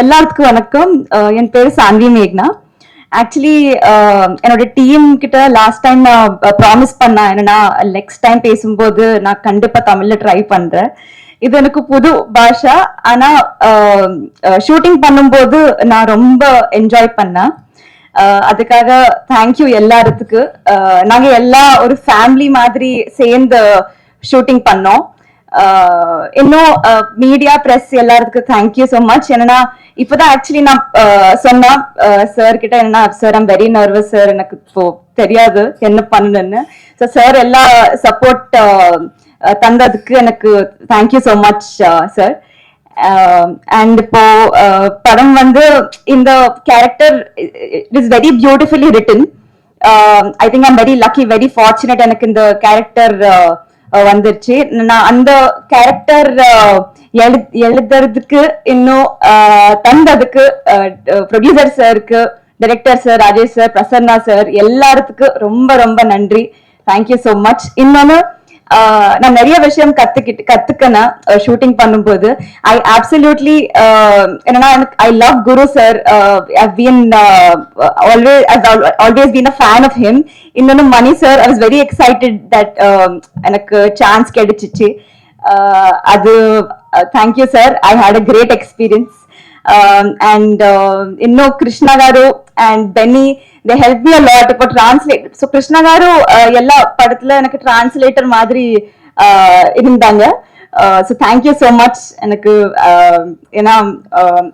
எல்லாத்துக்கும் வணக்கம். என் பேர் சான்வி மேக்னா. ஆக்சுவலி என்னோட டீம் கிட்ட லாஸ்ட் டைம் நான் ப்ராமிஸ் பண்ணேன் என்னன்னா நெக்ஸ்ட் டைம் பேசும்போது நான் கண்டிப்பா தமிழ்ல ட்ரை பண்றேன். இது எனக்கு புது பாஷா. ஆனா ஷூட்டிங் பண்ணும்போது நான் ரொம்ப என்ஜாய் பண்ணேன். அதுக்காக தேங்க்யூ எல்லாத்துக்கு. நாங்க எல்லா ஒரு ஃபேமிலி மாதிரி சேர்ந்து ஷூட்டிங் பண்ணோம். இன்னும் மீடியா பிரஸ் எல்லாத்துக்கும் தேங்க்யூ ஸோ மச் என்னன்னா இப்பதான் ஆக்சுவலி நான் சொன்னேன் சொன்னா uh, சார் கிட்ட என்னன்னா sir I'm very nervous sir எனக்கு இப்போ தெரியாது என்ன பண்ணணும்னு ஸோ சார் எல்லா சப்போர்ட் uh, தந்ததுக்கு எனக்கு thank you so much sir and இப்போ படம் வந்து இந்த character it is very beautifully written I think I'm very lucky very fortunate எனக்கு இந்த கேரக்டர் வந்துருச்சு. நான் அந்த கேரக்டர் எழுதுறதுக்கு இன்னும் ஆஹ் தந்ததுக்கு ப்ரொடியூசர் சாருக்கு director sir Rajesh sir Prasanna sir எல்லாத்துக்கும் ரொம்ப ரொம்ப நன்றி. தேங்க்யூ ஸோ மச் இன்னொன்னு நான் நிறைய விஷயம் கத்துக்கிட்டு கத்துக்கணும் ஷூட்டிங் பண்ணும்போது. ஐ அப்சல்யூட்லி என்னன்னா I love Guru sir always been a fan of him இன்னொன்னு Mani sir I was very excited that எனக்கு சான்ஸ் கிடைச்சிச்சு. ஆஹ் அது thank you sir I had a great experience and ఎన్నో Krishna garu and Benny they help me lot இப்போ translate so Krishna garu uh, எல்லா படத்துல எனக்கு translator மாதிரி uh, இருந்தாங்க ஸோ தேங்க்யூ ஸோ மச் எனக்கு uh, ஏன்னா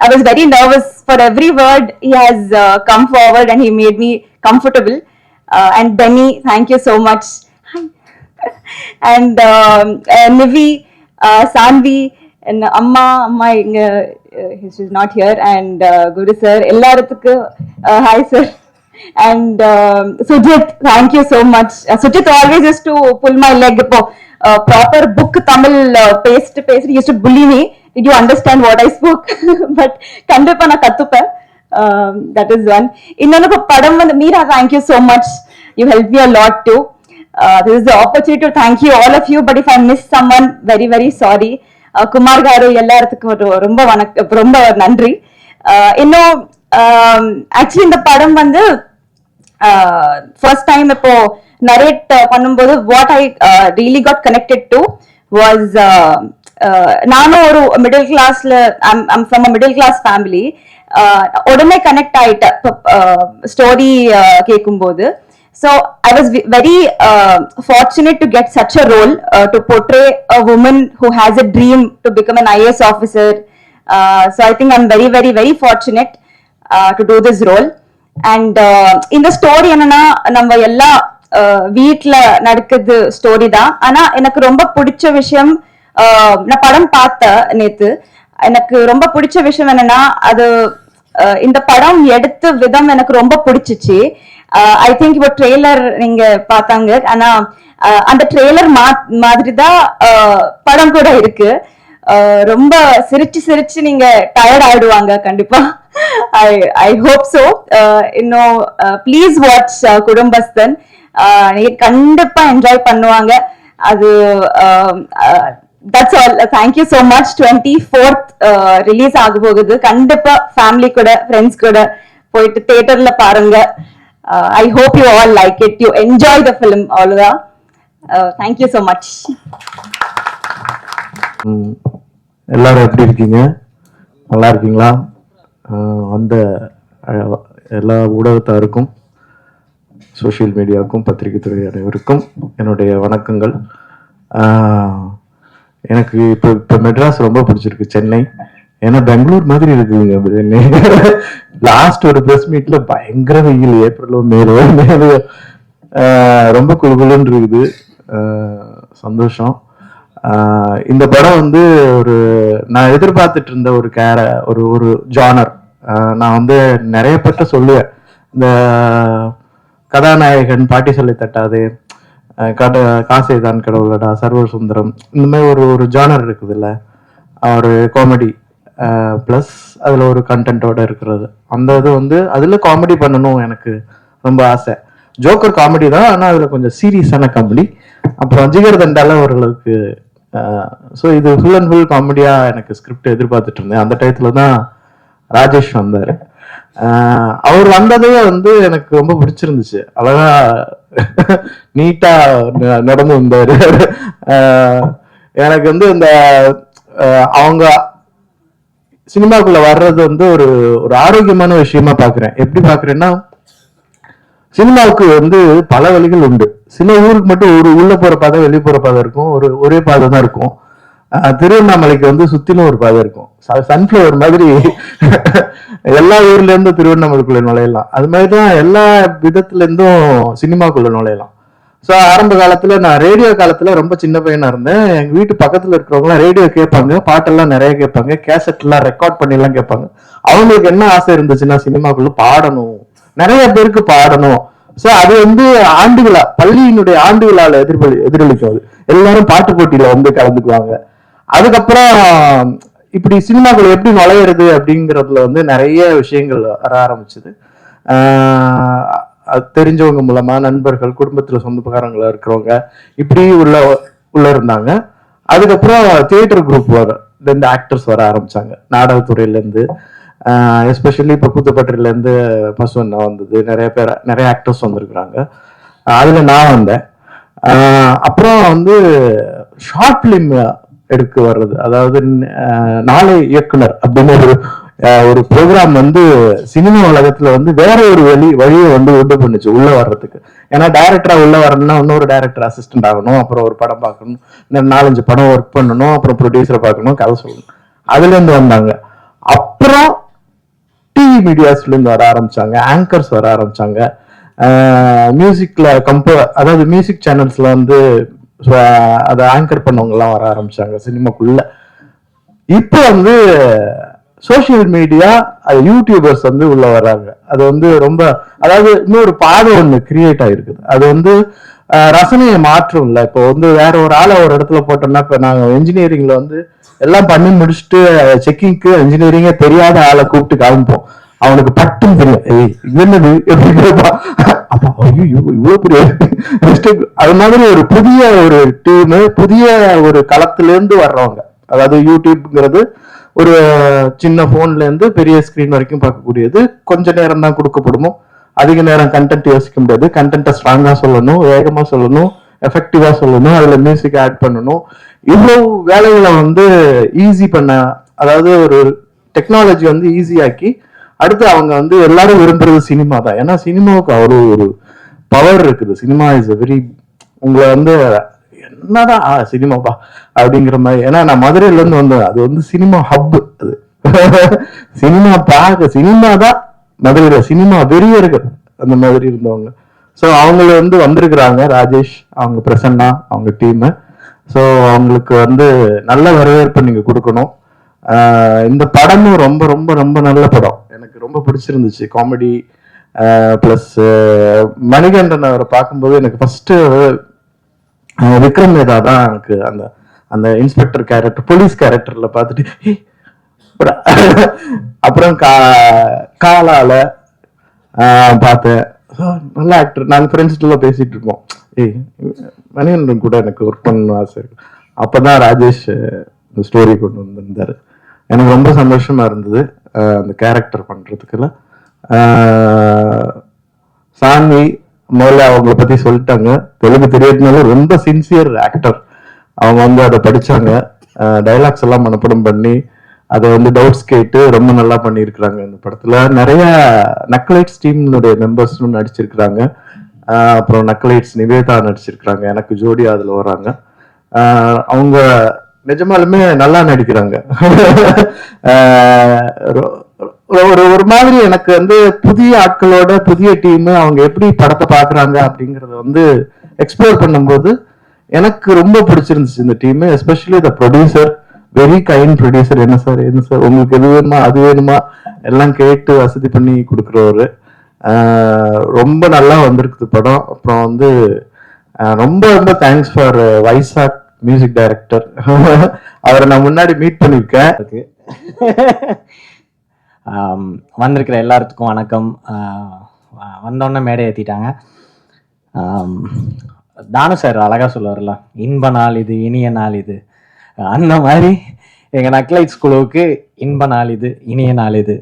I was very nervous for every word he has come forward and he made me comfortable and Benny thank you so much and Nivi Saanvi and அம்மா அம்மா இங்க is not here and Guru sir எல்லாத்துக்கும் hi sir and Sujith thank you so much Sujith always use to pull my leg இப்போ proper book Tamil பேசிட்டு பேசிட்டு use to புள்ளி me did you understand what I spoke but கண்டிப்பா நான் கத்துப்பேன். That is one இன்னொன்னு இப்போ படம் வந்து Meera thank you so much you help me a lot too. Uh, this is the opportunity to thank you all of you. But if i miss someone very very sorry. uh, Kumar garu எல்லாத்துக்கும் ஒரு ரொம்ப வணக்கம் ரொம்ப நன்றி. இன்னும் actually இந்த படம் வந்து ஃபர்ஸ்ட் டைம் இப்போ நரேட் பண்ணும்போது what I really got connected to was நானும் ஒரு மிடில் கிளாஸ்ல I'm from a middle class family உடனே கனெக்ட் ஆயிட்டேன். ஸ்டோரி கேட்கும்போது So I was very uh, fortunate to get such a role uh, to portray a woman who has a dream to become an IAS officer. Uh, so I think I'm very, very, very fortunate uh, to do this role. And uh, இந்த story என்னன்னா நம்ம எல்லா uh, வீட்ல நடக்குது story தான் ஆனா எனக்கு ரொம்ப பிடிச்ச விஷயம் நான் படம் பார்த்தேன் நேத்து எனக்கு ரொம்ப பிடிச்ச விஷயம் என்னன்னா அது இந்த படம் எடுத்த விதம் எனக்கு ரொம்ப பிடிச்சிச்சு ஐ திங்க் இப்போ ட்ரெய்லர் நீங்க பார்த்தாங்க. ஆனா uh, அந்த ட்ரெய்லர் மாதிரி தான் uh, படம் கூட இருக்கு. அஹ் ரொம்ப சிரிச்சு சிரிச்சு நீங்க டயர்ட் ஆயிடுவாங்க கண்டிப்பா. ஐ ஐ ஹோப் சோ இன்னும் ப்ளீஸ் வாட்ச் குடும்பஸ்தன். நீங்க கண்டிப்பா என்ஜாய் பண்ணுவாங்க. அது that's all thank you so much twenty fourth release ஆக போகுது. கண்டிப்பா ஃபேமிலி கூட ஃப்ரெண்ட்ஸ் கூட போயிட்டு தியேட்டர்ல பாருங்க. I hope you all like it you enjoy the film அவ்வளோதான் தேங்க்யூ ஸோ மச் ம். எல்லாரும் எப்படி இருக்கீங்க? நல்லா இருக்கீங்களா? அந்த வந்த எல்லா ஊடகத்தாருக்கும் சோஷியல் மீடியாவுக்கும் பத்திரிகை துறை அனைவருக்கும் என்னுடைய வணக்கங்கள். எனக்கு இப்போ இப்போ மெட்ராஸ் ரொம்ப பிடிச்சிருக்கு சென்னை. ஏன்னா பெங்களூர் மாதிரி இருக்குதுங்க சென்னை லாஸ்ட் ஒரு பிரஸ் மீட்ல பயங்கர வெயில் ஏப்ரலோ மேலோ மேலோ ரொம்ப குழுகுலுன்னு இருக்குது. சந்தோஷம். இந்த படம் வந்து ஒரு நான் எதிர்பார்த்துட்டு இருந்த ஒரு கேர ஒரு ஒரு ஜானர் நான் வந்து நிறைய பேர்ட்ட சொல்லுவேன். இந்த கதாநாயகன் பாட்டி சொல்லி தட்டாது கட காசேதான் கடவுளடா சர்வர் சுந்தரம் இந்த மாதிரி ஒரு ஒரு ஜானர் இருக்குதுல்ல. ஒரு காமெடி ப்ளஸ் அதில் ஒரு கண்டென்ட்டோட இருக்கிறது. அந்த இது வந்து அதில் காமெடி பண்ணணும் எனக்கு ரொம்ப ஆசை. ஜோக்கர் காமெடி தான் ஆனால் அதில் கொஞ்சம் சீரியஸான காமெடி அப்புறம் ஜிகர் தண்டால ஓரளவுக்கு ஸோ இது ஃபுல் அண்ட் ஃபுல் காமெடியாக எனக்கு ஸ்கிரிப்ட் எதிர்பார்த்துட்டு இருந்தேன். அந்த டயத்தில் தான் ராஜேஷ் வந்தார். அவர் வந்ததே வந்து எனக்கு ரொம்ப பிடிச்சிருந்துச்சு. அழகா நீட்டா ந- நடந்து வந்தாரு. எனக்கு வந்து இந்த அவங்க சினிமாக்குள்ள வர்றது வந்து ஒரு ஒரு ஆரோக்கியமான விஷயமா பாக்குறேன். எப்படி பாக்குறேன்னா சினிமாவுக்கு வந்து பல வழிகள் உண்டு. சில ஊருக்கு மட்டும் ஒரு உள்ள போற பாதை வெளியே போற பாதை இருக்கும். ஒரு ஒரே பாதை தான் இருக்கும் திருவண்ணாமலைக்கு வந்து சுத்திலும் ஒரு பாதை இருக்கும். சன்ஃபிளவர் மாதிரி எல்லா ஊர்ல இருந்தும் திருவண்ணாமலைக்குள்ள நுழையலாம். அது மாதிரி தான் எல்லா விதத்துல இருந்தும் சினிமாக்குள்ள நுழையலாம். ஸோ ஆரம்ப காலத்தில் நான் ரேடியோ காலத்தில் ரொம்ப சின்ன பையனாக இருந்தேன். எங்கள் வீட்டு பக்கத்தில் இருக்கிறவங்களாம் ரேடியோ கேட்பாங்க பாட்டெல்லாம் நிறைய கேட்பாங்க கேசட்லாம் ரெக்கார்ட் பண்ணிலாம் கேட்பாங்க. அவங்களுக்கு என்ன ஆசை இருந்துச்சுன்னா சினிமாக்குள்ள பாடணும். நிறைய பேருக்கு பாடணும். ஸோ அது வந்து ஆண்டு விழா பள்ளியினுடைய ஆண்டு விழாவில் எதிர்பலி எதிரொலிக்கும் அது. எல்லாரும் பாட்டு போட்டியில் வந்து கலந்துக்குவாங்க. அதுக்கப்புறம் இப்படி சினிமாக்குள்ள எப்படி நுழையிறது அப்படிங்கிறதுல வந்து நிறைய விஷயங்கள் வர ஆரம்பிச்சது. தெரிஞ்சவங்க மூலமா நண்பர்கள் குடும்பத்துல சொந்தக்காரங்களா இருக்கிறவங்க இப்படி உள்ள உள்ள இருந்தாங்க. அதுக்கப்புறம் தியேட்டர் குரூப் வர இந்த ஆக்டர்ஸ் வர ஆரம்பிச்சாங்க. நாடகத்துறையிலேருந்து எஸ்பெஷலி இப்போ கூத்துப்பட்டில இருந்து பசுவண்ணா வந்தது. நிறைய பேர் நிறைய ஆக்டர்ஸ் வந்திருக்கிறாங்க. அதுல நான் வந்தேன். ஆஹ் அப்புறம் வந்து ஷார்ட் ஃபிலிம் எடுக்க வர்றது. அதாவது நாளை இயக்குனர் அப்படின்னு ஒரு ஒரு ப்ரோக்ராம் வந்து சினிமா உலகத்துல வந்து வேற ஒரு வழி வழியை வந்து உண்டு பண்ணுச்சு உள்ள வர்றதுக்கு. ஏன்னா டைரக்டரா உள்ள வரணும்னா இன்னொரு டைரக்டர் அசிஸ்டன்ட் ஆகணும் அப்புறம் ஒரு படம் பார்க்கணும் இன்னும் நாலஞ்சு படம் ஒர்க் பண்ணணும் அப்புறம் ப்ரொடியூசரை பார்க்கணும் கதை சொல்லணும். அதுல இருந்து வந்தாங்க. அப்புறம் டிவி மீடியாஸ்ல இருந்து வர ஆரம்பிச்சாங்க ஆங்கர்ஸ் வர ஆரம்பிச்சாங்க. மியூசிக்ல கம்போ அதாவது மியூசிக் சேனல்ஸ்ல வந்து அதை ஆங்கர் பண்ணவங்க எல்லாம் வர ஆரம்பிச்சாங்க சினிமாக்குள்ள இப்போ வந்து சோஷியல் மீடியா அது யூடியூபர்ஸ் வந்து உள்ள வர்றாங்க அது வந்து ரொம்ப அதாவது இன்னொரு பாதை ஒன்று கிரியேட் ஆயிருக்குது. அது வந்து ரசனையை மாற்றும்ல. இப்போ வந்து வேற ஒரு ஆளை ஒரு இடத்துல போட்டோம்னா இப்போ நாங்கள் என்ஜினியரிங்ல வந்து எல்லாம் பண்ணி முடிச்சுட்டு செக்கிங்க்கு என்ஜினியரிங்கே தெரியாத ஆளை கூப்பிட்டு காமிப்போம் அவனுக்கு பட்டும் தெரியும். ஏய் என்னது? எப்படி கேட்பான். அப்பா ஐயோ பெரிய மிஸ்டேக் அது மாதிரி ஒரு புதிய ஒரு டீமு புதிய ஒரு களத்துலேருந்து வர்றவங்க. அதாவது யூடியூப்ங்கிறது ஒரு சின்ன ஃபோன்லேருந்து பெரிய ஸ்கிரீன் வரைக்கும் பார்க்கக்கூடியது. கொஞ்ச நேரம் தான் கொடுக்கப்படுமோ? அதிக நேரம் கண்டென்ட் யோசிக்க முடியாது. கண்டென்ட்டை ஸ்ட்ராங்காக சொல்லணும் வேகமாக சொல்லணும் எஃபெக்டிவாக சொல்லணும் அதில் மியூசிக் ஆட் பண்ணணும். இவ்வளோ வேலைகளை வந்து ஈஸி பண்ண அதாவது ஒரு டெக்னாலஜி வந்து ஈஸியாக்கி அடுத்து அவங்க வந்து எல்லாரும் விரும்புறது சினிமா தான். ஏன்னா சினிமாவுக்கு அவ்வளோ ஒரு பவர் இருக்குது. சினிமா இஸ் வெரி உங்களை வந்து என்னதான் ஆ, சினிமாப்பா அப்படிங்கிற மாதிரி. ஏன்னா நான் மதுரையில இருந்து வந்தேன். அது வந்து சினிமா ஹப் அது. சினிமா பார்க்க சினிமா தான் மதுரையில சினிமா பெரிய இருக்கு அந்த மாதிரி இருந்தவங்க. ஸோ அவங்கள வந்து வந்திருக்கிறாங்க ராஜேஷ் அவங்க பிரசன்னா அவங்க டீமு ஸோ அவங்களுக்கு வந்து நல்ல வரவேற்பு நீங்கள் கொடுக்கணும். இந்த படமும் ரொம்ப ரொம்ப ரொம்ப நல்ல படம். எனக்கு ரொம்ப பிடிச்சிருந்துச்சு. காமெடி ப்ளஸ் மணிகண்டன் அவரை பார்க்கும்போது எனக்கு ஃபஸ்ட்டு விக்ரம் மேதா தான் எனக்கு அந்த அந்த இன்ஸ்பெக்டர் கேரக்டர் போலீஸ் கேரக்டர்ல பார்த்துட்டு அப்புறம் கா காலால பார்த்தேன். நல்ல ஆக்டர் நாங்கள் ஃப்ரெண்ட்ஸ்லாம் பேசிட்டு இருப்போம். ஏய் மணிகண்டன் கூட எனக்கு ஒர்க் பண்ணணும் ஆசை இருக்கு. அப்போதான் ராஜேஷ் இந்த ஸ்டோரி கொண்டு வந்திருந்தாரு. எனக்கு ரொம்ப சந்தோஷமா இருந்தது அந்த கேரக்டர் பண்றதுக்குள்ள சாமி சான்வி முதல்ல அவங்கள பத்தி சொல்லிட்டாங்க. தெலுங்கு தெரியாதனால ரொம்ப சின்சியர் ஆக்டர் அவங்க வந்து அதை படிச்சாங்க. டைலாக்ஸ் எல்லாம் மனப்படம் பண்ணி அதை வந்து டவுட்ஸ் கேட்டு ரொம்ப நல்லா பண்ணியிருக்கிறாங்க இந்த படத்துல. நிறைய நக்லைட்ஸ் டீம்னுடைய மெம்பர்ஸும் நடிச்சிருக்கிறாங்க. அப்புறம் நக்லைட்ஸ் நிவேதா நடிச்சிருக்கிறாங்க. எனக்கு ஜோடி அதுல வராங்க. அவங்க நிஜமாலுமே நல்லா நடிக்கிறாங்க. ரொ- ஒரு ஒரு மாதிரி எனக்கு வந்து புதிய ஆட்களோட புதிய டீம் அவங்க எப்படி படத்தை பாக்குறாங்க அப்படிங்கறத வந்து எக்ஸ்ப்ளோர் பண்ணும்போது எனக்கு ரொம்ப பிடிச்சிருந்துச்சு இந்த team especially the producer very kind producer என்ன சார் என்ன சார் உங்களுக்கு எது வேணுமா அது வேணுமா? எல்லாம் கேட்டு வசதி பண்ணி கொடுக்குறவரு. ரொம்ப நல்லா வந்திருக்குது படம். அப்புறம் வந்து ரொம்ப ரொம்ப thanks for Vaisakh music director அவரை நான் முன்னாடி மீட் பண்ணியிருக்கேன். வந்திருக்கிற எல்லாத்துக்கும் வணக்கம். வந்தோடனே மேடை ஏற்றிட்டாங்க தானு சார் அழகாக சொல்லுவார்ல இன்ப நாள் இது இனிய நாள் இது. அந்த மாதிரி எங்கள் நக்லைட்ஸ் குழுவுக்கு இன்ப நாள் இது இனிய நாள் இது.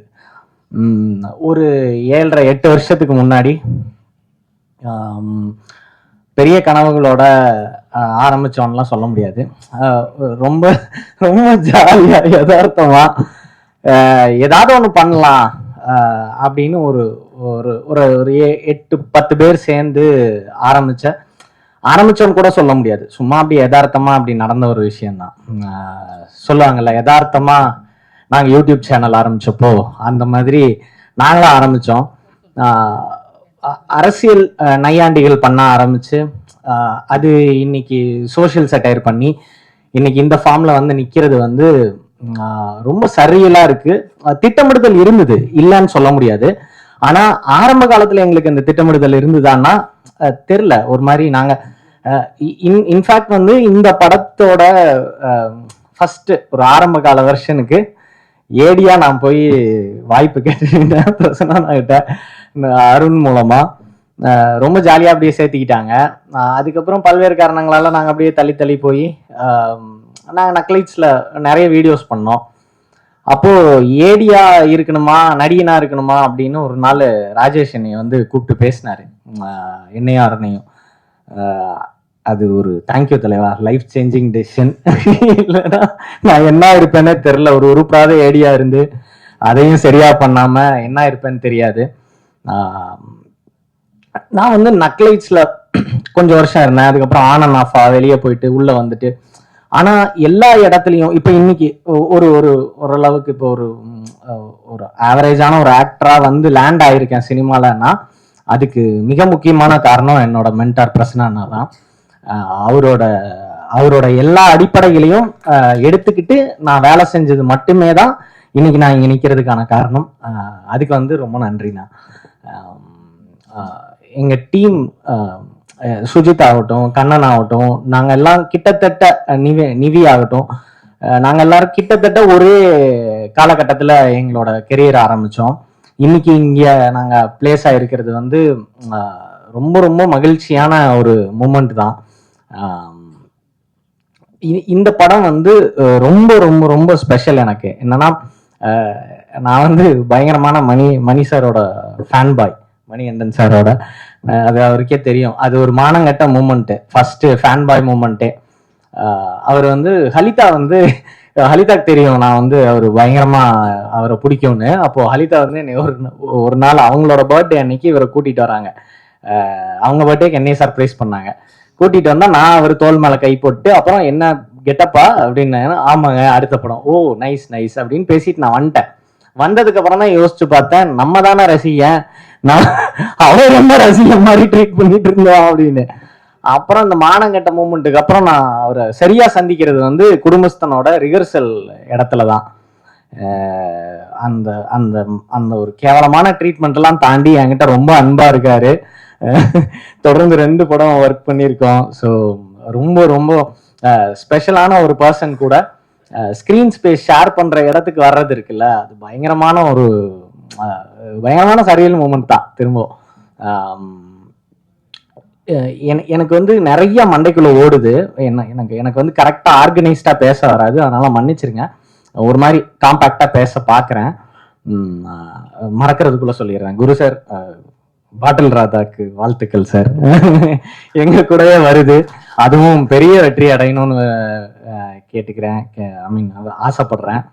ஒரு ஏழரை எட்டு வருஷத்துக்கு முன்னாடி பெரிய கனவுகளோட ஆரம்பித்தோன்னெலாம் சொல்ல முடியாது. ரொம்ப ரொம்ப ஜாலியாக யதார்த்தமாக ஏதாவது ஒன்று பண்ணலாம். அப்படின்னு ஒரு ஒரு ஒரு ஒரு எட்டு பத்து பேர் சேர்ந்து ஆரம்பித்த ஆரம்பித்தோன்னு கூட சொல்ல முடியாது. சும்மா அப்படி யதார்த்தமாக அப்படி நடந்த ஒரு விஷயந்தான் சொல்லுவாங்கல்ல யதார்த்தமாக நாங்கள் யூடியூப் சேனல் ஆரம்பித்தப்போ அந்த மாதிரி நாங்களும் ஆரம்பித்தோம் அரசியல் நையாண்டிகள் பண்ண ஆரம்பித்து அது இன்னைக்கு சோஷியல் சட்டையர் பண்ணி இன்னைக்கு இந்த ஃபார்மில் வந்து நிற்கிறது வந்து ரொம்ப சரியலா இருக்கு. திட்டமிடுதல் இருந்தது. இல்லைன்னு சொல்ல முடியாது. ஆனா ஆரம்ப காலத்துல எங்களுக்கு இந்த திட்டமிடுதல் இருந்ததான்னா தெரில ஒரு மாதிரி நாங்க இன்ஃபேக்ட் வந்து இந்த படத்தோட ஃபர்ஸ்ட் ஒரு ஆரம்ப கால வெர்ஷனுக்கு ஏடியா நான் போய் வாய்ப்பு கேட்டுக்கிட்டேன். பிரசன்னா கிட்ட அருண் மூலமா. ரொம்ப ஜாலியா அப்படியே சேர்த்துக்கிட்டாங்க. அதுக்கப்புறம் பல்வேறு காரணங்களால நாங்க அப்படியே தள்ளி தள்ளி போய் நாங்கள் நக்லைட்ஸில் நிறைய வீடியோஸ் பண்ணோம். அப்போது ஏடியா இருக்கணுமா நடிகனா இருக்கணுமா அப்படின்னு ஒரு நாள் ராஜேஷ் என்னை வந்து கூப்பிட்டு பேசினார். என்னையும் அருணையும். அது ஒரு தேங்க்யூ தலைவா லைஃப் சேஞ்சிங் டெசிஷன் இல்லைன்னா நான் என்ன இருப்பேனே தெரில ஒரு உருப்படாத ஏடியா இருந்து அதையும் சரியா பண்ணாம என்ன இருப்பேன்னு தெரியாது. நான் வந்து நக்லைட்ஸ்ல கொஞ்சம் வருஷம் இருந்தேன். அதுக்கப்புறம் ஆன் அண்ட் ஆஃபா வெளியே போயிட்டு உள்ள வந்துட்டு ஆனா எல்லா இடத்துலையும் இப்ப இன்னைக்கு ஒ- ஒரு ஒரு ஓரளவுக்கு இப்போ ஒரு ஒரு ஆவரேஜான ஒரு ஆக்டரா வந்து லேண்ட் ஆயிருக்கேன் சினிமாலன்னா அதுக்கு மிக முக்கியமான காரணம் என்னோட மென்டார் பிரசன்னா தான் அவரோட அவரோட எல்லா அடிப்படைகளையும் எடுத்துக்கிட்டு நான் வேலை செஞ்சது மட்டுமே தான் இன்னைக்கு நான் இங்க நிக்கிறதுக்கான காரணம். அதுக்கு வந்து ரொம்ப நன்றிண்ணா. எங்கள் எங்க டீம் சுஜித் ஆகட்டும் கண்ணன் ஆகட்டும் நாங்க எல்லாம் கிட்டத்தட்ட நிவி நிவி ஆகட்டும் நாங்கள் நாங்க எல்லாரும் கிட்டத்தட்ட ஒரே காலகட்டத்துல எங்களோட கெரியர் ஆரம்பிச்சோம். இன்னைக்கு இங்க நாங்க பிளேஸ் ஆயிருக்கிறது வந்து ரொம்ப ரொம்ப மகிழ்ச்சியான ஒரு மூமெண்ட் தான். இ- இந்த படம் வந்து ரொம்ப ரொம்ப ரொம்ப ஸ்பெஷல் எனக்கு. என்னன்னா நான் வந்து பயங்கரமான மணி மணி சாரோட ஃபேன் பாய் மணிகண்டன் சாரோட அது அவருக்கே தெரியும். அது ஒரு மானங்கட்ட மூமெண்ட்டு ஃபர்ஸ்ட் ஃபேன் பாய் மூமெண்ட்டே அவர் வந்து ஹலிதா வந்து ஹலிதாக்கு தெரியும் நான் வந்து அவர் பயங்கரமா அவரை பிடிக்கும்னு. அப்போ ஹலிதா வந்து என்னை ஒரு ஒரு நாள் அவங்களோட பர்த்டே அன்னைக்கு இவரை கூட்டிட்டு வராங்க. அவங்க பர்த்டேக்கு என்னையே சர்ப்ரைஸ் பண்ணாங்க. கூட்டிட்டு வந்தா நான் அவர் தோல் மேல கை போட்டு அப்புறம் என்ன கெட்டப்பா அப்படின்னு ஆமாங்க அடுத்த படம். ஓ நைஸ் நைஸ் அப்படின்னு பேசிட்டு நான் வந்துட்டேன். வந்ததுக்கு அப்புறம் தான் யோசிச்சு பார்த்தேன் நம்ம தானே ரசிகன். நான் அவன் ரொம்ப ரசிகன் மாதிரி ட்ரீட் பண்ணிட்டு இருந்தான் அப்படின்னு. அப்புறம் இந்த மானங்கட்ட மூமெண்ட்டுக்கு அப்புறம் நான் அவரை சரியா சந்திக்கிறது வந்து குடும்பஸ்தனோட ரிஹர்சல் இடத்துல தான் அந்த அந்த அந்த ஒரு கேவலமான ட்ரீட்மெண்ட் எல்லாம் தாண்டி என்கிட்ட ரொம்ப அன்பா இருக்காரு. தொடர்ந்து ரெண்டு படம் ஒர்க் பண்ணியிருக்கோம். ஸோ ரொம்ப ரொம்ப ஸ்பெஷலான ஒரு பர்சன் கூட ஸ்க்ரீன் ஸ்பேஸ் ஷேர் பண்ற இடத்துக்கு வர்றது இருக்குல்ல அது பயங்கரமான ஒரு பயங்கரமான சரியல் மூமெண்ட் தான் திரும்பவும். என- எனக்கு வந்து நிறைய மண்டைக்குள்ள ஓடுது. என்ன எனக்கு எனக்கு வந்து கரெக்டாக ஆர்கனைஸ்டாக பேச வராது. அதனால மன்னிச்சிருங்க. ஒரு மாதிரி காம்பாக்டா பேச பார்க்குறேன் மறக்கிறதுக்குள்ள சொல்லிடுறேன். குரு சார் பாட்டில் ராதாக்கு வாழ்த்துக்கள் சார் எங்க கூடவே வருது. அதுவும் பெரிய வெற்றி அடையணும்னு கேட்டுக்கிறேன். ஐ மீன் ஆசைப்படுறேன்.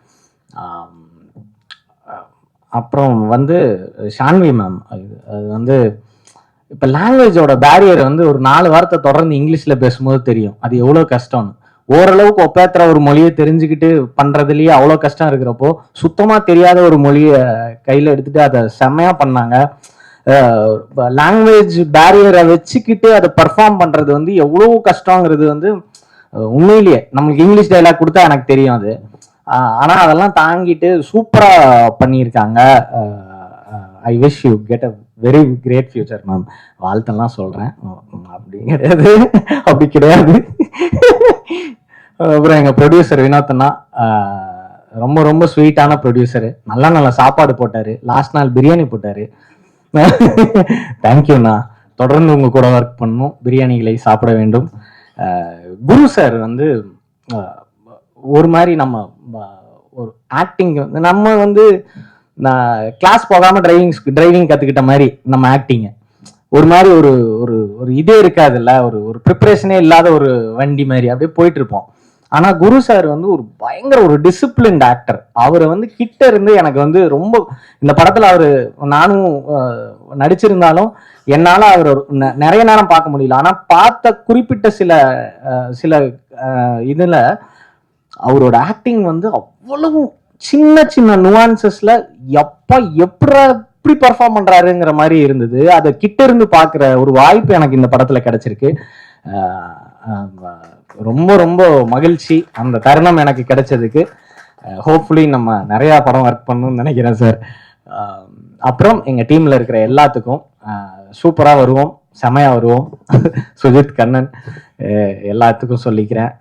அப்புறம் வந்து ஷான்வி மேம் அது அது வந்து இப்போ லாங்குவேஜோட பேரியர் வந்து ஒரு நாலு வாரத்தை தொடர்ந்து இங்கிலீஷில் பேசும்போது தெரியும். அது எவ்வளோ கஷ்டம்னு. ஓரளவுக்கு ஒப்பேத்துற ஒரு மொழியை தெரிஞ்சுக்கிட்டு பண்ணுறதுலேயே அவ்வளோ கஷ்டம் இருக்கிறப்போ சுத்தமாக தெரியாத ஒரு மொழியை கையில் எடுத்துகிட்டு அதை செம்மையாக பண்ணாங்க. லாங்குவேஜ் பேரியரை வச்சுக்கிட்டு அதை பர்ஃபார்ம் பண்ணுறது வந்து எவ்வளோ கஷ்டங்கிறது வந்து உண்மையிலேயே நம்மளுக்கு இங்கிலீஷ் டைலாக் கொடுத்தா எனக்கு தெரியும் அது. ஆனா அதெல்லாம் தாங்கிட்டு சூப்பரா பண்ணியிருக்காங்க. I wish you get a very great future ma'am வாழ்த்தெல்லாம் சொல்கிறேன் அப்படி கிடையாது. அப்படி கிடையாது. அப்புறம் எங்கள் ப்ரொடியூசர் வினோத்தனா ரொம்ப ரொம்ப ஸ்வீட்டான ப்ரொடியூசரு நல்ல நல்ல சாப்பாடு போட்டார். லாஸ்ட் நாள் பிரியாணி போட்டார். தேங்க்யூண்ணா தொடர்ந்து உங்கள் கூட ஒர்க் பண்ணணும். பிரியாணிகளை சாப்பிட வேண்டும். குரு சார் வந்து ஒரு மாதிரி நம்ம ஒரு ஆக்டிங் நம்ம வந்து நான் கிளாஸ் போகாமல் டிரைவிங் டிரைவிங் கற்றுக்கிட்ட மாதிரி நம்ம ஆக்டிங்கு ஒரு மாதிரி ஒரு ஒரு ஒரு இதே இருக்காதுல்ல ஒரு ஒரு ப்ரிப்பரேஷனே இல்லாத ஒரு வண்டி மாதிரி அப்படியே போயிட்டு இருப்போம் ஆனால் குரு சார் வந்து ஒரு பயங்கர ஒரு டிசிப்ளின்ட் ஆக்டர் அவரை வந்து கிட்ட இருந்து எனக்கு வந்து ரொம்ப இந்த படத்தில் அவர் நானும் நடிச்சிருந்தாலும் என்னால் அவர் ஒரு நிறைய நேரம் பார்க்க முடியல. ஆனால் பார்த்த குறிப்பிட்ட சில சில இதில் அவரோட ஆக்டிங் வந்து அவ்வளவு சின்ன சின்ன நுவான்சஸ்ல எப்ப எப்படி எப்படி பர்ஃபார்ம் பண்றாருங்கிற மாதிரி இருந்தது. அதை கிட்ட இருந்து பார்க்குற ஒரு வாய்ப்பு எனக்கு இந்த படத்துல கிடைச்சிருக்கு. ரொம்ப ரொம்ப மகிழ்ச்சி. அந்த தருணம் எனக்கு கிடைச்சதுக்கு. ஹோப்ஃபுல்லி நம்ம நிறைய படம் ஒர்க் பண்ணணும்னு நினைக்கிறேன் சார் அப்புறம் எங்க டீம்ல இருக்கிற எல்லாத்துக்கும் சூப்பரா வருவோம். செமையா வருவோம். சுஜித் கண்ணன். எல்லாத்துக்கும் சொல்லிக்கிறேன்.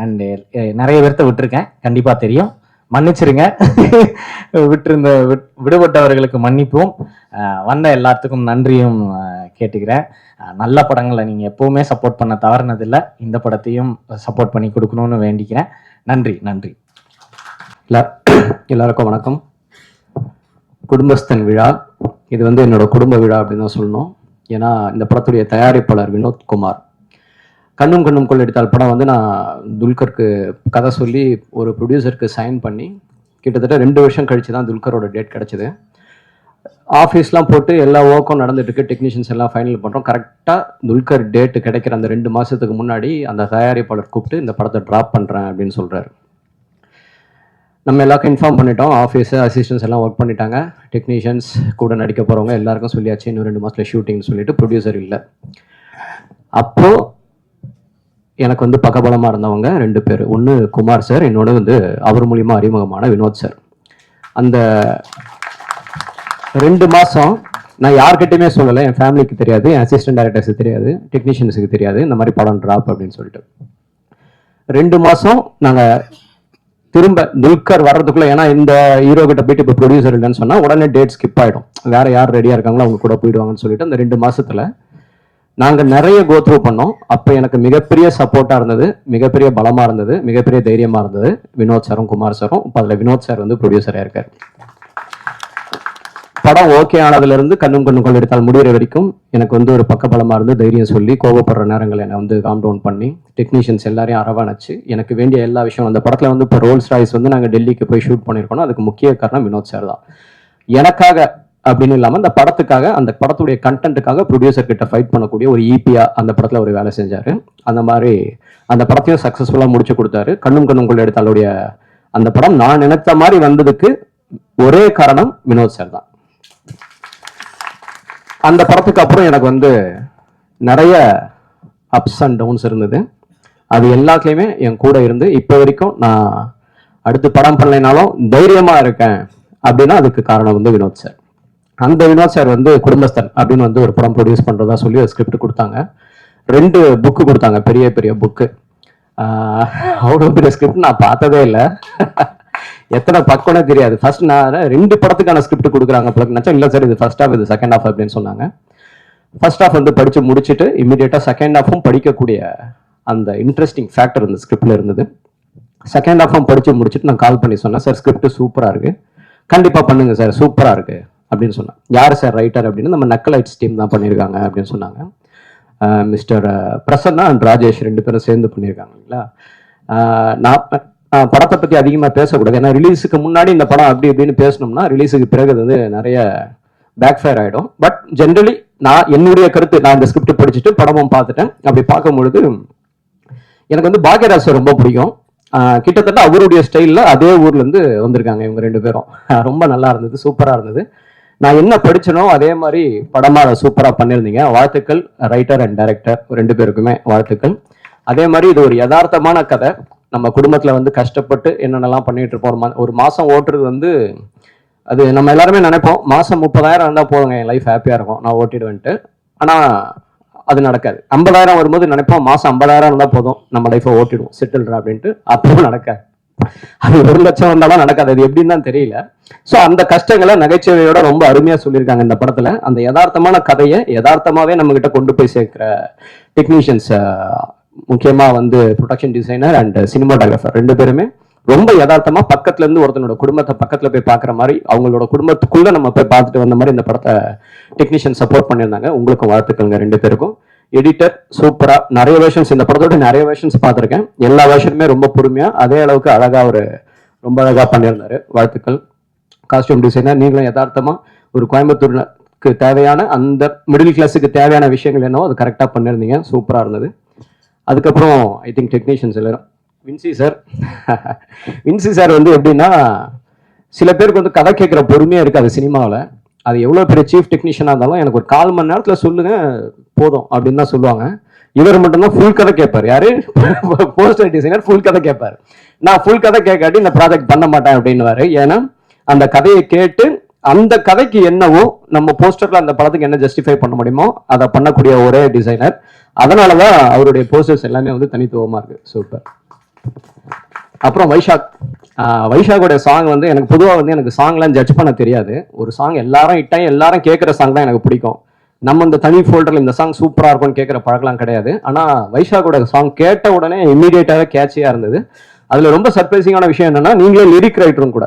அண்டு நிறைய பேர்த்த விட்டுருக்கேன். கண்டிப்பாக தெரியும். மன்னிச்சிருங்க. விட்டிருந்த விட்- விடுபட்டவர்களுக்கு மன்னிப்பும். வந்த எல்லாத்துக்கும் நன்றியும் கேட்டுக்கிறேன். நல்ல படங்களை நீங்கள் எப்போவுமே சப்போர்ட் பண்ண தவறினதில்லை. இந்த படத்தையும் சப்போர்ட் பண்ணி கொடுக்கணும்னு வேண்டிக்கிறேன். நன்றி நன்றி. இல்லை எல்லாருக்கும் வணக்கம். குடும்பஸ்தன் விழா. இது வந்து என்னோட குடும்ப விழா அப்படின்னு தான் சொல்லணும். ஏன்னா இந்த படத்துடைய தயாரிப்பாளர் வினோத் குமார் கண்ணும் கண்ணும் கொள்ளடித்தால் படம் வந்து நான் துல்கருக்கு கதை சொல்லி ஒரு ப்ரொடியூசருக்கு சைன் பண்ணி கிட்டத்தட்ட ரெண்டு வருஷம் கழித்து தான் துல்கரோட டேட் கிடச்சிது. ஆஃபீஸ்லாம் போட்டு எல்லா ஒர்க்கும் நடந்துட்டுருக்கு டெக்னீஷியன்ஸ் எல்லாம் ஃபைனல் பண்ணுறோம் கரெக்டாக துல்கர் டேட்டு கிடைக்கிற அந்த ரெண்டு மாதத்துக்கு முன்னாடி அந்த தயாரிப்பாளர் கூப்பிட்டு இந்த படத்தை ட்ராப் பண்ணுறேன் அப்படின்னு சொல்கிறாரு நம்ம எல்லாருக்கும் இன்ஃபார்ம் பண்ணிட்டோம். ஆஃபீஸு அசிஸ்டன்ஸ் எல்லாம் ஒர்க் பண்ணிட்டாங்க. டெக்னீஷியன்ஸ் கூட நடிக்க போகிறவங்க எல்லாருக்கும் சொல்லியாச்சு. இன்னும் ரெண்டு மாதத்தில் ஷூட்டிங்னு சொல்லிட்டு ப்ரொடியூசர் இல்லை. அப்போது எனக்கு வந்து பக்கபலமாக இருந்தவங்க ரெண்டு பேர். ஒன்று குமார் சார் இன்னொன்று வந்து அவர் மூலியமாக அறிமுகமான வினோத் சார். அந்த ரெண்டு மாதம் நான் யார்கிட்டயுமே சொல்லலை. என் ஃபேமிலிக்கு தெரியாது என் அசிஸ்டன்ட் டைரக்டர்ஸுக்கு தெரியாது டெக்னீஷியன்ஸுக்கு தெரியாது. இந்த மாதிரி படம் ட்ராப் அப்படின்னு சொல்லிட்டு. ரெண்டு மாதம் நாங்கள் திரும்ப துல்கர் வர்றதுக்குள்ள ஏன்னா இந்த ஹீரோ கிட்ட போயிட்டு இப்போ ப்ரொடியூசர் இல்லைன்னு சொன்னால் உடனே டேட் ஸ்கிப் ஆகிடும் வேற யார் ரெடியாக இருக்காங்களோ அவங்க கூட போயிடுவாங்கன்னு சொல்லிட்டு அந்த ரெண்டு மாசத்துல நாங்கள் நிறைய கோத்ரூ பண்ணோம். அப்போ எனக்கு மிகப்பெரிய சப்போர்ட்டாக இருந்தது. மிகப்பெரிய பலமாக இருந்தது. மிகப்பெரிய தைரியமாக இருந்தது. வினோத் சாரும் குமார் சாரும். இப்போ அதில் வினோத் சார் வந்து ப்ரொடியூசராக இருக்கார். படம் ஓகே ஆனதுலேருந்து கண்ணும் கண்ணும் கொள் எடுத்தால் முடிகிற வரைக்கும் எனக்கு வந்து ஒரு பக்கபலமா இருந்து தைரியம் சொல்லி கோவப்படுற நேரங்கள் என்னை வந்து காம் டவுன் பண்ணி டெக்னீஷியன்ஸ் எல்லாரையும் அரவணைச்சு எனக்கு வேண்டிய எல்லா விஷயம் அந்த படத்தில் வந்து இப்போ ரோல்ஸ் ராய்ஸ் வந்து நாங்கள் டெல்லிக்கு போய் ஷூட் பண்ணியிருக்கோம் அதுக்கு முக்கிய காரணம் வினோத் சார் தான். எனக்காக அப்படின்னு இல்லாமல் அந்த படத்துக்காக அந்த படத்துடைய கண்டென்ட்டுக்காக ப்ரொடியூசர் கிட்ட ஃபைட் பண்ணக்கூடிய ஒரு ஈபியா அந்த படத்தில் ஒரு வேலை செஞ்சார். அந்த மாதிரி அந்த படத்தையும் சக்ஸஸ்ஃபுல்லாக முடிச்சு கொடுத்தாரு. கண்ணும் கண்ணும் கொள்ள எடுத்தாலுடைய அந்த படம் நான் நினைத்த மாதிரி வந்ததுக்கு ஒரே காரணம் வினோத் சார் தான். அந்த படத்துக்கு அப்புறம் எனக்கு வந்து நிறைய அப்ஸ் அண்ட் டவுன்ஸ் இருந்தது. அது எல்லாத்துலேயுமே என் கூட இருந்து இப்போ வரைக்கும் நான் அடுத்து படம் பண்ணலைனாலும் தைரியமாக இருக்கேன் அப்படின்னா அதுக்கு காரணம் வந்து வினோத் சார் அந்த வினோத் சார் வந்து குடும்பஸ்தன் அப்படின்னு வந்து ஒரு படம் ப்ரொடியூஸ் பண்ணுறதா சொல்லி ஒரு ஸ்கிரிப்ட் கொடுத்தாங்க. ரெண்டு புக்கு கொடுத்தாங்க பெரிய பெரிய புக்கு அவ்வளோ பெரிய ஸ்கிரிப்ட் நான் பார்த்ததே இல்லை. எத்தனை பக்கம்னே தெரியாது. ஃபர்ஸ்ட் நான் ரெண்டு படத்துக்கான ஸ்கிரிப்ட் கொடுக்குறாங்க பிளக் நினச்சா இல்லை சார் இது ஃபர்ஸ்ட் ஆஃப் இது செகண்ட் ஆஃப் அப்படின்னு சொன்னாங்க. ஃபர்ஸ்ட் ஆஃப் வந்து படித்து முடிச்சுட்டு இமீடியட்டாக செகண்ட் ஆஃபும் படிக்கக்கூடிய அந்த இன்ட்ரெஸ்டிங் ஃபேக்டர் இந்த ஸ்கிரிப்டில் இருந்தது. செகண்ட் ஆஃபும் படித்து முடிச்சுட்டு நான் கால் பண்ணி சொன்னேன் சார் ஸ்கிரிப்ட் சூப்பராக இருக்குது கண்டிப்பாக பண்ணுங்கள் சார் சூப்பராக இருக்குது அப்படின்னு சொன்னேன் யார் சார் ரைட்டர் அப்படின்னு? நம்ம நக்கலைட்ஸ் டீம் தான் பண்ணியிருக்காங்க அப்படின்னு சொன்னாங்க. மிஸ்டர் பிரசன்னா அண்ட் ராஜேஷ் ரெண்டு பேரும் சேர்ந்து பண்ணியிருக்காங்க இல்லைங்களா? நான் படத்தை பற்றி அதிகமாக பேசக்கூடாது. ஏன்னா ரிலீஸுக்கு முன்னாடி இந்த படம் அப்படி இப்படின்னு பேசணும்னா ரிலீஸுக்கு பிறகு வந்து நிறைய பேக் ஃபயர் ஆகிடும் பட் ஜென்ரலி நான் என்னுடைய கருத்து நான் இந்த ஸ்கிரிப்ட் படிச்சுட்டு படமும் பார்த்துட்டேன். அப்படி பார்க்கும் பொழுது எனக்கு வந்து பாக்யராஜ் ரொம்ப பிடிக்கும். கிட்டத்தட்ட அவருடைய ஸ்டைலில் அதே ஊர்லேருந்து வந்திருக்காங்க இவங்க ரெண்டு பேரும். ரொம்ப நல்லா இருந்தது சூப்பராக இருந்தது. நான் என்ன படிச்சனோ அதே மாதிரி படமா அதை சூப்பரா பண்ணியிருந்தீங்க. வாழ்த்துக்கள் ரைட்டர் அண்ட் டைரக்டர் ரெண்டு பேருக்குமே வாழ்த்துக்கள். அதே மாதிரி இது ஒரு யதார்த்தமான கதை. நம்ம குடும்பத்துல வந்து கஷ்டப்பட்டு என்னென்னலாம் பண்ணிட்டு இருப்போம். ஒரு ஒரு மாசம் ஓட்டுறது வந்து அது நம்ம எல்லாருமே நினைப்போம். மாசம் முப்பதாயிரம் இருந்தா போதுங்க என் லைஃப் ஹாப்பியா இருக்கும். நான் ஓட்டிடுவேன்ட்டு. ஆனா அது நடக்காது. ஐம்பதாயிரம் வரும்போது நினைப்போம் மாசம் ஐம்பதாயிரம் இருந்தா போதும். நம்ம லைஃப்பை ஓட்டிடுவோம். செட்டில்ரா அப்படின்ட்டு. அப்பவும் நடக்காது. அது ஒரு லட்சம் வந்தாலும் நடக்காது. அது எப்படின்னு தான் தெரியல. ஸோ அந்த கஷ்டங்களை நகைச்சுவையோட ரொம்ப அருமையா சொல்லியிருக்காங்க இந்த படத்துல. அந்த யதார்த்தமான கதையை யதார்த்தமாவே நம்ம கிட்ட கொண்டு போய் சேர்க்கிற டெக்னீஷியன்ஸ் முக்கியமா வந்து ப்ரொடக்ஷன் டிசைனர் அண்ட் சினிமாட்டோகிராஃபர் ரெண்டு பேருமே ரொம்ப யதார்த்தமா பக்கத்துல இருந்து ஒருத்தனோட குடும்பத்தை பக்கத்துல போய் பார்க்குற மாதிரி அவங்களோட குடும்பத்துக்குள்ள நம்ம போய் பார்த்துட்டு வந்த மாதிரி இந்த படத்தை டெக்னீஷியன் சப்போர்ட் பண்ணியிருந்தாங்க. உங்களுக்கும் வாழ்த்துக்கள்ங்க ரெண்டு பேருக்கும். எடிட்டர் சூப்பராக நிறைய வேஷன்ஸ் இந்த படத்தோட நிறைய வேஷன்ஸ் பார்த்துருக்கேன். எல்லா வேஷனுமே ரொம்ப பொறுமையாக அதே அளவுக்கு அழகாக ஒரு ரொம்ப அழகாக பண்ணியிருந்தார். வாழ்த்துக்கள். காஸ்டியூம் டிசைனர் நீங்களும் யதார்த்தமாக ஒரு கோயம்புத்தூருக்கு தேவையான அந்த மிடில் கிளாஸுக்கு தேவையான விஷயங்கள் என்னவோ அது கரெக்டாக பண்ணியிருந்தீங்க. சூப்பராக இருந்தது. அதுக்கப்புறம் ஐ திங்க் டெக்னீஷியன்ஸ் எல்லாரும். வின்சி சார் வின்சி சார் வந்து எப்படின்னா சில பேருக்கு வந்து கதை கேட்குற பொறுமையாக இருக்காது சினிமாவில். அது எவ்வளோ பெரிய சீஃப் டெக்னீஷியனாக இருந்தாலும் எனக்கு ஒரு கால் மணி நேரத்தில் சொல்லுங்கள் போதும் அப்படின்னு தான் சொல்லுவாங்க. இவர் மட்டும்தான் ஃபுல் கதை கேட்பார். யாரு? போஸ்டர் டிசைனர் ஃபுல் கதை கேட்பார். நான் ஃபுல் கதை கேட்காட்டி இந்த ப்ராஜெக்ட் பண்ண மாட்டேன் அப்படின்னுவாரு. ஏன்னா அந்த கதையை கேட்டு அந்த கதைக்கு என்னவோ நம்ம போஸ்டர்ல அந்த படத்துக்கு என்ன ஜஸ்டிஃபை பண்ண முடியுமோ அதை பண்ணக்கூடிய ஒரே டிசைனர் அதனாலதான் அவருடைய போஸ்டர்ஸ் எல்லாமே வந்து தனித்துவமா இருக்கு. சூப்பர் அப்புறம் வைஷாக் ஆஹ் வைஷாக்கோட சாங் வந்து எனக்கு பொதுவாக வந்து எனக்கு சாங்லாம் ஜட்ஜ் பண்ண தெரியாது. ஒரு சாங் எல்லாரும் இட்டாயும் எல்லாரும் கேட்குற சாங் தான் எனக்கு பிடிக்கும். நம்ம இந்த தனி ஃபோல்டரில் இந்த சாங் சூப்பராக இருக்கும்னு கேட்குற பழக்கலாம் கிடையாது. ஆனால் வைஷாக்கோட சாங் கேட்ட உடனே இம்மீடியட்டாகவே கேட்சியாக இருந்தது. அதில் ரொம்ப சர்ப்ரைசிங்கான விஷயம் என்னென்னா நீங்களே லிரிக் ரைட்டரும் கூட.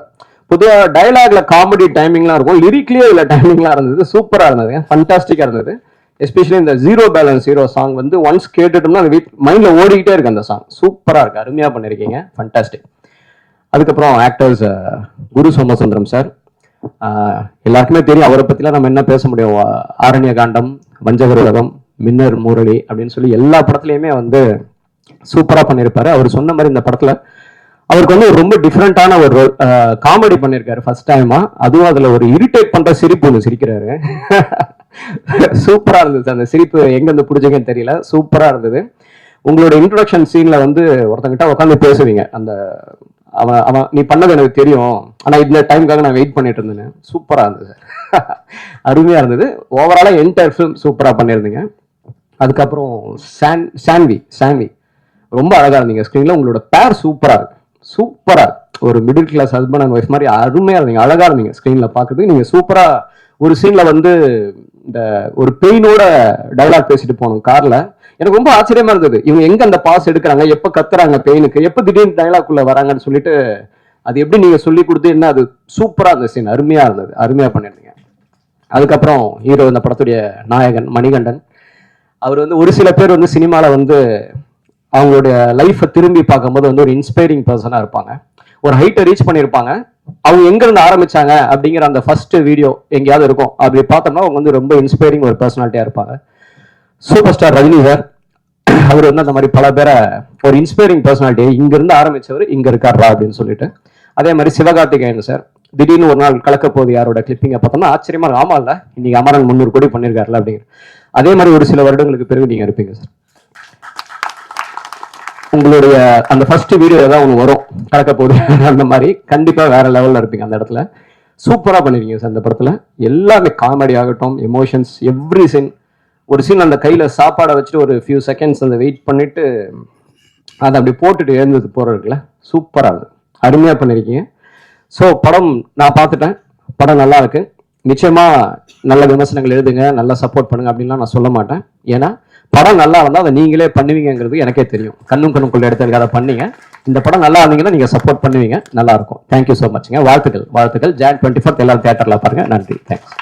பொதுவாக டைலாகில் காமெடி டைமிங்லாம் இருக்கும். லிரிக்லேயே இல்லை டைமிங்லாம் இருந்தது. சூப்பராக இருந்தது. ஃபண்டாஸ்டிக்காக இருந்தது. எஸ்பெஷலி இந்த ஜீரோ பேலன்ஸ் ஹீரோ சாங் வந்து ஒன்ஸ் கேட்டுட்டோம்னா அது வீட் மைண்டில் ஓடிக்கிட்டே இருக்கு அந்த சாங் சூப்பராக இருக்குது அருமையாக பண்ணியிருக்கீங்க ஃபண்டாஸ்டிக் அதுக்கப்புறம் ஆக்டர்ஸ் குரு சோமசுந்தரம் சார் எல்லாருக்குமே தெரியும். அவரை பற்றிலாம் நம்ம என்ன பேச முடியும்? ஆரண்ய காண்டம் வஞ்சகர் உலகம் மின்னர் முரளி அப்படின்னு சொல்லி எல்லா படத்துலையுமே வந்து சூப்பராக பண்ணியிருப்பாரு அவர் சொன்ன மாதிரி இந்த படத்தில் அவருக்கு வந்து ரொம்ப டிஃப்ரெண்ட்டான ஒரு ரோல் காமெடி பண்ணியிருக்காரு ஃபர்ஸ்ட் டைமாக அதுவும் அதில் ஒரு இரிட்டேட் பண்ணுற சிரிப்பு ஒன்று சிரிக்கிறாரு. சூப்பராக இருந்தது. அந்த சிரிப்பு எங்கேருந்து பிடிச்சிங்கன்னு தெரியல. சூப்பராக இருந்தது. உங்களோட இன்ட்ரடக்ஷன் சீனில் வந்து ஒருத்தங்கிட்ட உட்காந்து பேசுவீங்க. அந்த அவன் அவன் நீ பண்ணது எனக்கு தெரியும். ஆனால் இந்த டைமுக்காக நான் வெயிட் பண்ணிட்டு இருந்தேன். சூப்பராக இருந்தது. அருமையாக இருந்தது. ஓவராலாக என்டையர் ஃபிலிம் சூப்பராக பண்ணியிருந்தீங்க. அதுக்கப்புறம் சான் சான்வி சான்வி ரொம்ப அழகாக இருந்தீங்க. ஸ்க்ரீனில் உங்களோட பேர் சூப்பராக இருக்கு. சூப்பராக ஒரு middle class husband and wife மாதிரி அருமையாக இருந்தீங்க. அழகாக இருந்தீங்க ஸ்க்ரீனில் பார்க்குறதுக்கு நீங்கள் சூப்பராக ஒரு சீனில் வந்து இந்த ஒரு பெயினோட டைலாக் பேசிட்டு போனோம் காரில். எனக்கு ரொம்ப ஆச்சரியமா இருந்தது. இவங்க எங்க அந்த பாஸ் எடுக்கிறாங்க? எப்ப கத்துறாங்க பெயினுக்கு? எப்ப திடீர்னு டைலாக் உள்ள வராங்கன்னு சொல்லிட்டு அது எப்படி நீங்க சொல்லி கொடுத்து என்ன அது சூப்பரா இருந்த சீன் அருமையா இருந்தது. அருமையா பண்ணிருந்தீங்க அதுக்கப்புறம் ஹீரோ இந்த படத்துடைய நாயகன் மணிகண்டன். அவர் வந்து ஒரு சில பேர் வந்து சினிமாவில் வந்து அவங்களுடைய லைஃப்பை திரும்பி பார்க்கும்போது வந்து ஒரு இன்ஸ்பைரிங் பர்சனாக இருப்பாங்க. ஒரு ஹைட்டை ரீச் பண்ணியிருப்பாங்க. அவங்க எங்க இருந்து ஆரம்பிச்சாங்க அப்படிங்கிற அந்த ஃபர்ஸ்ட் வீடியோ எங்கேயாவது இருக்கும். அப்படி பார்த்தோம்னா அவங்க வந்து ரொம்ப இன்ஸ்பைரிங் ஒரு பர்சனாலிட்டியா இருப்பாங்க. சூப்பர் ஸ்டார் ரஜினி சார் அவர் வந்து அந்த மாதிரி பல பேரை ஒரு இன்ஸ்பைரிங் பர்சனாலிட்டி இங்க இருந்து ஆரம்பிச்சவர் இங்க இருக்காரா அப்படின்னு சொல்லிட்டு. அதே மாதிரி சிவகார்த்திகேயன் சார் திடீர்னு ஒரு நாள் கலக்க போகுது யாரோட கிளிப்பிங்கை பார்த்தோம்னா ஆச்சரியமா ஆமா இல்ல இன்னைக்கு அமரன் முந்நூறு கோடி பண்ணியிருக்காருல அப்படிங்கிற. அதே மாதிரி ஒரு சில வருடங்களுக்கு பிறகு நீங்க இருப்பீங்க சார். உங்களுடைய அந்த ஃபர்ஸ்ட் வீடியோ ஏதாவது ஒன்று வரும் கலக்க போகுது அந்த மாதிரி கண்டிப்பாக வேற லெவலில் இருப்பீங்க அந்த இடத்துல. சூப்பராக பண்ணிருக்கீங்க சார் அந்த படத்தில். எல்லாமே காமெடி ஆகட்டும் எமோஷன்ஸ் எவ்ரி சீன் ஒரு சீன் அந்த கையில் சாப்பாடை வச்சுட்டு ஒரு ஃபியூ செகண்ட்ஸ் அந்த வெயிட் பண்ணிட்டு அதை அப்படி போட்டுட்டு எழுந்தது போகிறதுக்குல சூப்பராக இருக்குது அருமையாக பண்ணியிருக்கீங்க ஸோ படம் நான் பார்த்துட்டேன். படம் நல்லா இருக்கு. நிச்சயமாக நல்ல விமர்சனங்கள் எழுதுங்க நல்லா சப்போர்ட் பண்ணுங்க அப்படின்லாம் நான் சொல்ல மாட்டேன். ஏன்னா படம் நல்லா இருந்தால் அதை நீங்களே பண்ணுவீங்கங்கிறது எனக்கே தெரியும். கண்ணும் கண்ணுக்குள்ள எடுத்து அதை பண்ணீங்க. இந்த படம் நல்லா இருந்தீங்கன்னா நீங்க சப்போர்ட் பண்ணுவீங்க. நல்லா இருக்கும். தேங்க்யூ ஸோ மச்ங்க வாழ்த்துக்கள். வாழ்த்துக்கள். ஜான் டுவெண்ட்டி ஃபோர்த் எல்லாரும் தேட்டரில் பாருங்க. நன்றி. தேங்க்ஸ்